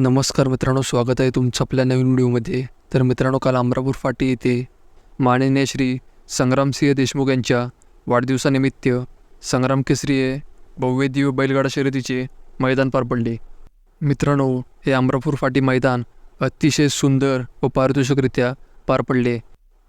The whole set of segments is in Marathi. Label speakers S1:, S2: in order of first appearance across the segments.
S1: नमस्कार मित्रांनो स्वागत आहे तुमचं आपल्या नवीन व्हिडिओमध्ये. तर मित्रांनो काल अमरापूर फाटी येथे माननीय श्री संग्रामसिंह देशमुख यांच्या वाढदिवसानिमित्त संग्राम केसरी हे भव्य दिव्य बैलगाडा शर्यतीचे मैदान पार पडले. मित्रांनो हे अमरापूर फाटी मैदान अतिशय सुंदर व पारितोषिकरित्या पार पडले.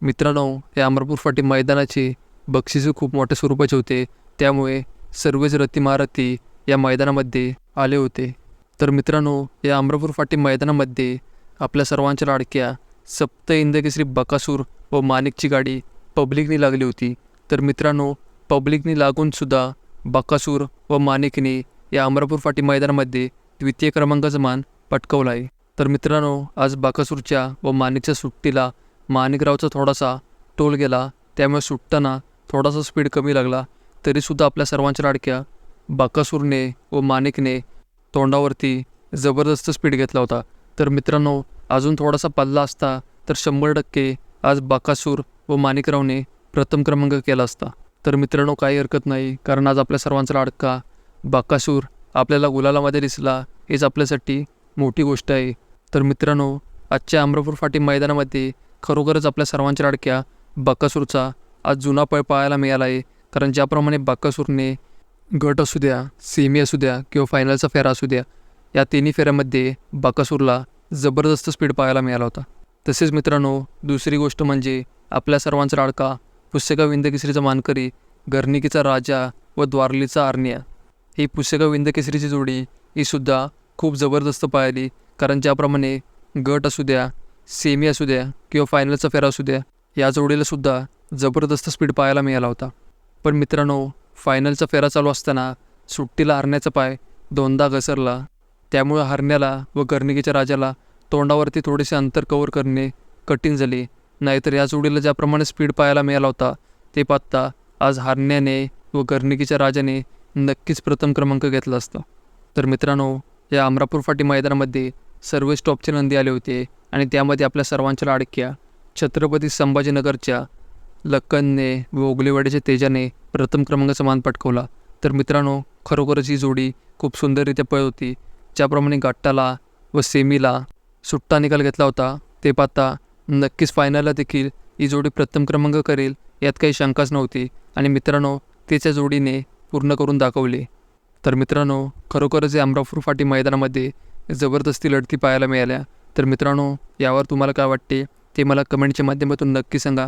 S1: मित्रांनो हे अमरापूर फाटी मैदानाचे बक्षिसे खूप मोठ्या स्वरूपाचे होते. त्यामुळे सर्वच रथी महारथी या मैदानामध्ये आले होते. तर मित्रांनो या अमरापूर फाटी मैदानामध्ये आपल्या सर्वांच्या लाडक्या सप्त इंदकेसरी बकासूर व माणिकची गाडी पब्लिकने लागली होती. तर मित्रांनो पब्लिकने लागूनसुद्धा बकासूर व माणिकने या अमरापूर फाटी मैदानामध्ये द्वितीय क्रमांकाचा मान पटकवला आहे. तर मित्रांनो आज बाकासूरच्या व माणिकच्या सुट्टीला माणिकरावचा थोडासा टोल गेला. त्यामुळे सुटताना थोडासा स्पीड कमी लागला. तरीसुद्धा आपल्या सर्वांच्या लाडक्या बाकासूरने व माणिकने तोंडावरती जबरदस्त स्पीड घेतला होता. तर मित्रांनो अजून थोडासा पल्ला असता तर शंभर टक्के आज बाकासूर व माणिकरावने प्रथम क्रमांक केला असता. तर मित्रांनो काही हरकत नाही कारण आज आपल्या सर्वांचा लाडका बाकासूर आपल्याला गुलालामध्ये दिसला हेच आपल्यासाठी मोठी गोष्ट आहे. तर मित्रांनो आजच्या अमरापूर फाटी मैदानामध्ये खरोखरच आपल्या सर्वांच्या लाडक्या बाकासूरचा आज जुना पळ पाहायला मिळाला आहे कारण ज्याप्रमाणे बाकासूरने गट असू द्या सेमी असू द्या किंवा फायनलचा फेरा असू द्या या तिन्ही फेऱ्यामध्ये बाकासूरला जबरदस्त स्पीड पाहायला मिळाला होता. तसेच मित्रांनो दुसरी गोष्ट म्हणजे आपल्या सर्वांचा लाडका पुस्तका विंदकेसरीचा मानकरी गर्निकीचा राजा व द्वारलीचा आर्निया. ही पुस्तका विंदकेसरीची जोडी ही सुद्धा खूप जबरदस्त पाहिली कारण ज्याप्रमाणे गट असू द्या सेमी असू द्या किंवा फायनलचा फेरा असू द्या या जोडीला सुद्धा जबरदस्त स्पीड पाहायला मिळाला होता. पण मित्रांनो फायनलचा फेरा चालू असताना सुट्टीला हरण्याचा पाय दोनदा घसरला. त्यामुळे हरण्याला व कर्णिकेच्या राजाला तोंडावरती थोडेसे अंतर कवर करणे कठीण झाले. नाहीतर या जोडीला ज्याप्रमाणे स्पीड पाहायला मिळाला होता ते पाहता आज हरण्याने व कर्णिकेच्या राजाने नक्कीच प्रथम क्रमांक घेतला असता. तर मित्रांनो या अमरापूर फाटी मैदानामध्ये सर्व स्टॉपचे नंदी आले होते आणि त्यामध्ये आपल्या सर्वांच्या लाडक्या छत्रपती संभाजीनगरच्या लक्कनने व ओगलेवाड्याच्या तेजाने प्रथम क्रमांकाचा मान पटकवला. तर मित्रांनो खरोखरच ही जोडी खूप सुंदररित्या पळ होती. ज्याप्रमाणे गट्टाला व सेमीला सुट्टा निकाल घेतला होता ते पाहता नक्कीच फायनलला देखील ही जोडी प्रथम क्रमांक करेल यात काही शंकाच नव्हती. आणि मित्रांनो त्याच्या जोडीने पूर्ण करून दाखवले. तर मित्रांनो खरोखरच या अमरापूर फाटी मैदानामध्ये जबरदस्ती लढती पाहायला मिळाल्या. तर मित्रांनो यावर तुम्हाला काय वाटते ते मला कमेंटच्या माध्यमातून नक्की सांगा.